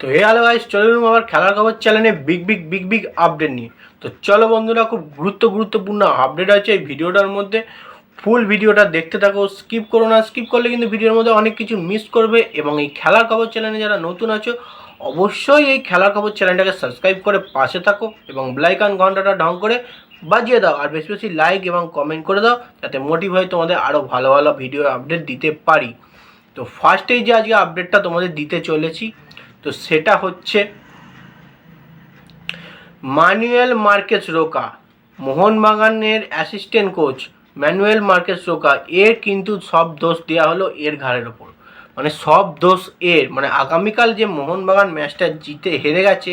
তো হে hello guys চলে এলাম আবার খেলার খবর চ্যানেলে big big big big update নিয়ে। তো চলো বন্ধুরা, খুব গুরুত্ব, গুরুত্বপূর্ণ আপডেট আছে এই ভিডিওটার মধ্যে। ফুল ভিডিওটা দেখতে থাকো স্কিপ করো না স্কিপ করলে কিন্তু ভিডিওর মধ্যে অনেক কিছু মিস করবে এবং এই খেলার খবর চ্যানেলে যারা নতুন আছো, অবশ্যই এই খেলার খবর চ্যানেলটাকে সাবস্ক্রাইব করে পাশে থাকো এবং ব্লাইকান ঘন্টাটা ঢং করে বাজিয়ে দাও। আর বেশি বেশি লাইক এবং কমেন্ট করে দাও, যাতে মোটিভ হয় তোমাদের আরও ভালো ভালো ভিডিও আপডেট দিতে পারি। তো ফার্স্টেই যে আজকে আপডেটটা তোমাদের দিতে চলেছি তো সেটা হচ্ছে ম্যানুয়েল মার্কেস রোকা, মোহনবাগানের assistant coach Manuel Marquez Roca. এর কিন্তু সব দোষ দেওয়া হলো এর ঘাড়ের ওপর। মানে সব দোষ এর। মানে আগামীকাল যে মোহনবাগান ম্যাচটা জিতে হেরে গেছে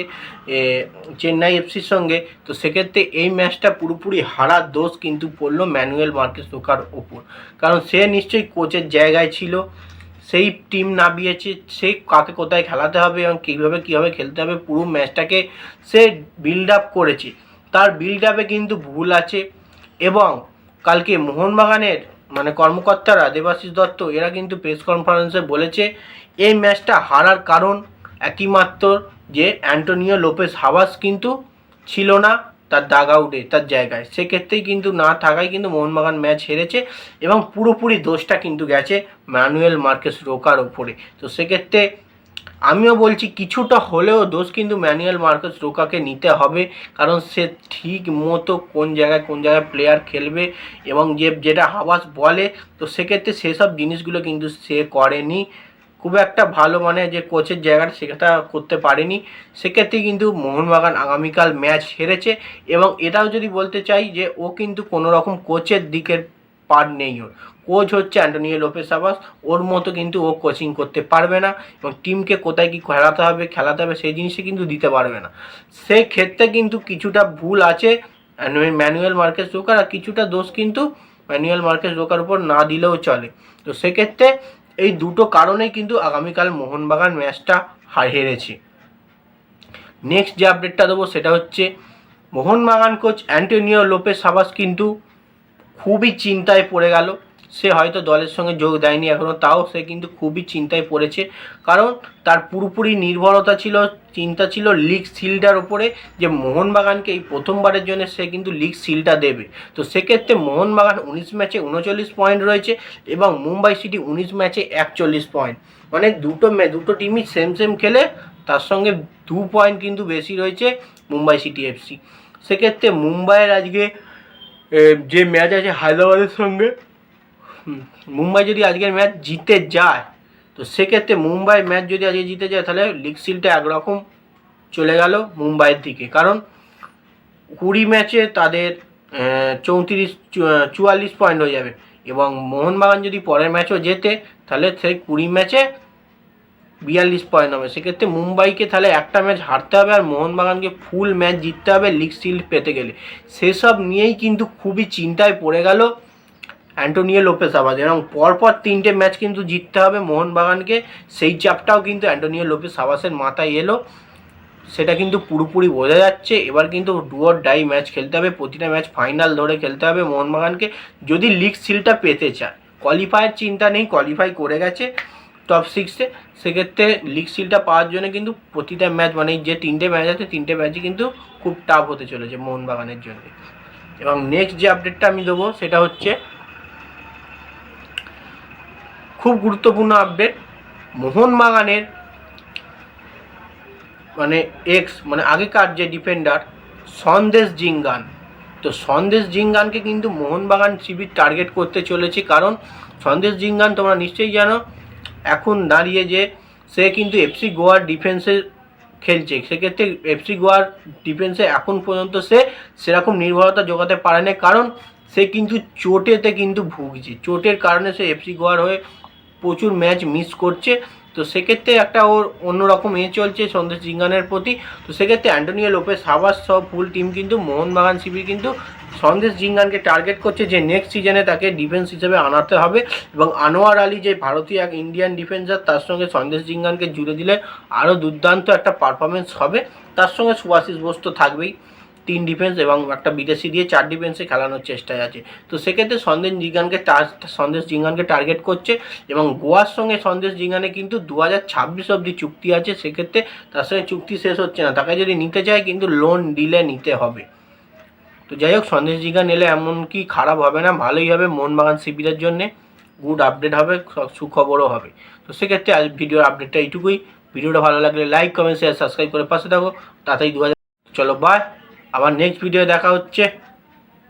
চেন্নাই এফসির সঙ্গে, তো সেক্ষেত্রে এই ম্যাচটা পুরোপুরি হারার দোষ কিন্তু পড়ল ম্যানুয়েল মার্কেস রোকার ওপর। কারণ সে নিশ্চয়ই কোচের জায়গায় ছিল সেই টিম নামিয়েছে সে কাকে কোথায় খেলাতে হবে এবং কীভাবে কীভাবে খেলতে হবে, পুরো ম্যাচটাকে সে বিল্ড আপ করেছে। তার বিল্ড আপে কিন্তু ভুল আছে এবং কালকে মোহনবাগানের মানে কর্মকর্তারা দেবাশিস দত্ত, এরা কিন্তু প্রেস কনফারেন্সে বলেছে, এই ম্যাচটা হারার কারণ একইমাত্র যে অ্যান্টোনিও লোপেস হাওয়াস কিন্তু ছিল না। তার দাগ আউটে তার জায়গায়। সেক্ষেত্রেই কিন্তু না থাকায় কিন্তু মোহনবাগান ম্যাচ হেরেছে এবং পুরোপুরি দোষটা কিন্তু গেছে ম্যানুয়েল মার্কেস রোকার ওপরে। তো সেক্ষেত্রে আমিও বলছি কিছুটা হলেও দোষ কিন্তু ম্যানুয়েল মার্কেস রোকাকে নিতে হবে, কারণ সে ঠিক মতো কোন জায়গায় কোন জায়গায় প্লেয়ার খেলবে এবং যে, যেটা হাওয়াস বলে, তো সেক্ষেত্রে সেসব জিনিসগুলো কিন্তু সে করেনি। খুব একটা ভালো মানে যে কোচের জায়গাটা সেটা করতে পারেনি। সেক্ষেত্রে কিন্তু মোহনবাগান আগামীকাল ম্যাচ হেরেছে এবং এটাও যদি বলতে চাই যে ও কিন্তু কোনো রকম কোচের দিকের পার্ট নেই ওর। কোচ হচ্ছে অ্যান্টোনিও লোপেস আবাস ওর মতো কিন্তু ও কোচিং করতে পারবে না এবং টিমকে কোথায় কি খেলাতে হবে খেলাতে হবে সেই জিনিসে কিন্তু দিতে পারবে না। সেই ক্ষেত্রে কিন্তু কিছুটা ভুল আছে ম্যানুয়াল মার্কেস রোকার আর কিছুটা দোষ কিন্তু ম্যানুয়াল মার্কেস রোকার উপর না দিলেও চলে। তো সেক্ষেত্রে এই দুটো কারণেই কিন্তু আগামীকাল মোহনবাগান ম্যাচটা হার হেরেছে। নেক্সট যে আপডেটটা দেবো সেটা হচ্ছে, মোহনবাগান কোচ অ্যান্টোনিও লোপেস সাবাস কিন্তু খুবই চিন্তায় পড়ে গেল। সে হয়তো দলের সঙ্গে যোগ দেয়নি এখনও তাও সে কিন্তু খুবই চিন্তায় পড়েছে। কারণ তার পুরোপুরি নির্ভরতা ছিল, চিন্তা ছিল লিগ সিলটার ওপরে যে মোহনবাগানকে এই প্রথমবারের জন্য সে কিন্তু লিগ সিলটা দেবে। তো সেক্ষেত্রে মোহনবাগান উনিশ ম্যাচে উনচল্লিশ পয়েন্ট রয়েছে এবং মুম্বাই সিটি উনিশ ম্যাচে একচল্লিশ পয়েন্ট মানে দুটো দুটো টিমই সেম সেম খেলে তার সঙ্গে দু পয়েন্ট কিন্তু বেশি রয়েছে মুম্বাই সিটি এফসি সেক্ষেত্রে মুম্বাইয়ের আজকে যে ম্যাচ আছে হায়দ্রাবাদের সঙ্গে মুম্বাই যদি আজকের ম্যাচ জিতে যায়, তো সেক্ষেত্রে মুম্বাই ম্যাচ যদি আজকে জিতে যায়, তাহলে লিগ সিলটা একরকম চলে গেল মুম্বাইয়ের দিকে। কারণ কুড়ি ম্যাচে তাদের চৌত্রিশ চুয়াল্লিশ পয়েন্ট হয়ে যাবে। এবং মোহনবাগান যদি পরের ম্যাচও জেতে, তাহলে সেই কুড়ি ম্যাচে বিয়াল্লিশ পয়েন্ট হবে। সেক্ষেত্রে মুম্বাইকে তাহলে একটা ম্যাচ হারতে হবে আর মোহনবাগানকে ফুল ম্যাচ জিততে হবে লিগ সিল্ড পেতে গেলে। সেসব নিয়েই কিন্তু খুবই চিন্তায় পড়ে গেল অ্যান্টোনিও লোপেস আবাদ। এবং পরপর তিনটে ম্যাচ কিন্তু জিততে হবে মোহনবাগানকে। সেই চাপটাও কিন্তু অ্যান্টোনিও লোপেস আবাসের মাথায় এলো। সেটা কিন্তু পুরোপুরি বোঝা যাচ্ছে। এবার কিন্তু ডুয়ার ডাই ম্যাচ খেলতে হবে। প্রতিটা ম্যাচ ফাইনাল ধরে খেলতে হবে মোহনবাগানকে। যদি লিগ সিলটা পেতে চায় কোয়ালিফায়ের চিন্তা নেই কোয়ালিফাই করে গেছে টপ সিক্সে সেক্ষেত্রে লিগ সিলটা পাওয়ার জন্য কিন্তু প্রতিটা ম্যাচ মানে যে তিনটে ম্যাচ আছে, তিনটে ম্যাচই কিন্তু খুব টাফ হতে চলেছে মোহনবাগানের জন্য। এবং নেক্সট যে আপডেটটা আমি দেবো, সেটা হচ্ছে খুব গুরুত্বপূর্ণ আপডেট মোহনবাগানের মানে এক্স মানে আগেকার যে ডিফেন্ডার সন্দেশ জিঙ্গান। তো সন্দেশ জিঙ্গানকে কিন্তু মোহনবাগান শিবির টার্গেট করতে চলেছে, কারণ সন্দেশ জিঙ্গান তোমরা নিশ্চয়ই জানো, এখন দাঁড়িয়ে যে সে কিন্তু এফসি গোয়ার ডিফেন্সে খেলছে। সেক্ষেত্রে এফসি গোয়ার ডিফেন্সে এখন পর্যন্ত সে সেরকম নির্ভরতা জোগাতে পারে না কারণ সে কিন্তু চোটেতে কিন্তু ভুগছে। চোটের কারণে সে এফসি গোয়ার হয়ে প্রচুর ম্যাচ মিস করছে। তো সেক্ষেত্রে একটা ওর অন্যরকম এ চলছে সন্দেশ জিঙ্গানের প্রতি। তো সেক্ষেত্রে অ্যান্টোনিও লোপেস হাবাস সব ফুল টিম কিন্তু, মোহনবাগান শিবির কিন্তু সন্দেশ জিঙ্গানকে টার্গেট করছে যে নেক্সট সিজনে তাকে ডিফেন্স হিসেবে আনাতে হবে। এবং আনোয়ার আলী যে ভারতীয় এক ইন্ডিয়ান ডিফেন্সার তার সঙ্গে সন্দেশ জিঙ্গানকে জুড়ে দিলে আরও দুর্দান্ত একটা পারফরমেন্স হবে। তার সঙ্গে সুভাষিস বোস তো থাকবেই। তিন ডিফেন্স এবং একটা বিদেশি দিয়ে চার ডিফেন্সে খেলানোর চেষ্টায় আছে। তো সেক্ষেত্রে সন্দেশ জিগানকে টার- সন্দেশ জিগানকে টার্গেট করছে এবং গোয়ার সঙ্গে সন্দেশ জিগানে কিন্তু দু হাজার ছাব্বিশ অবধি চুক্তি আছে, সেক্ষেত্রে তার সঙ্গে চুক্তি শেষ হচ্ছে না। তাকে যদি নিতে চায় কিন্তু লোন ডিলে নিতে হবে। তো যাই হোক, সন্দেশ জিগান এলে এমন কি খারাপ হবে না, ভালোই হবে মোহনবাগান শিবিরের জন্যে। গুড আপডেট হবে সুখবরও হবে। তো সেক্ষেত্রে আজ ভিডিওর আপডেটটা এইটুকুই। ভিডিওটা ভালো লাগলে লাইক কমেন্ট শেয়ার সাবস্ক্রাইব করে পাশে থাকো। তাতেই দু চলো বাই আবার নেক্সট ভিডিও দেখা হচ্ছে।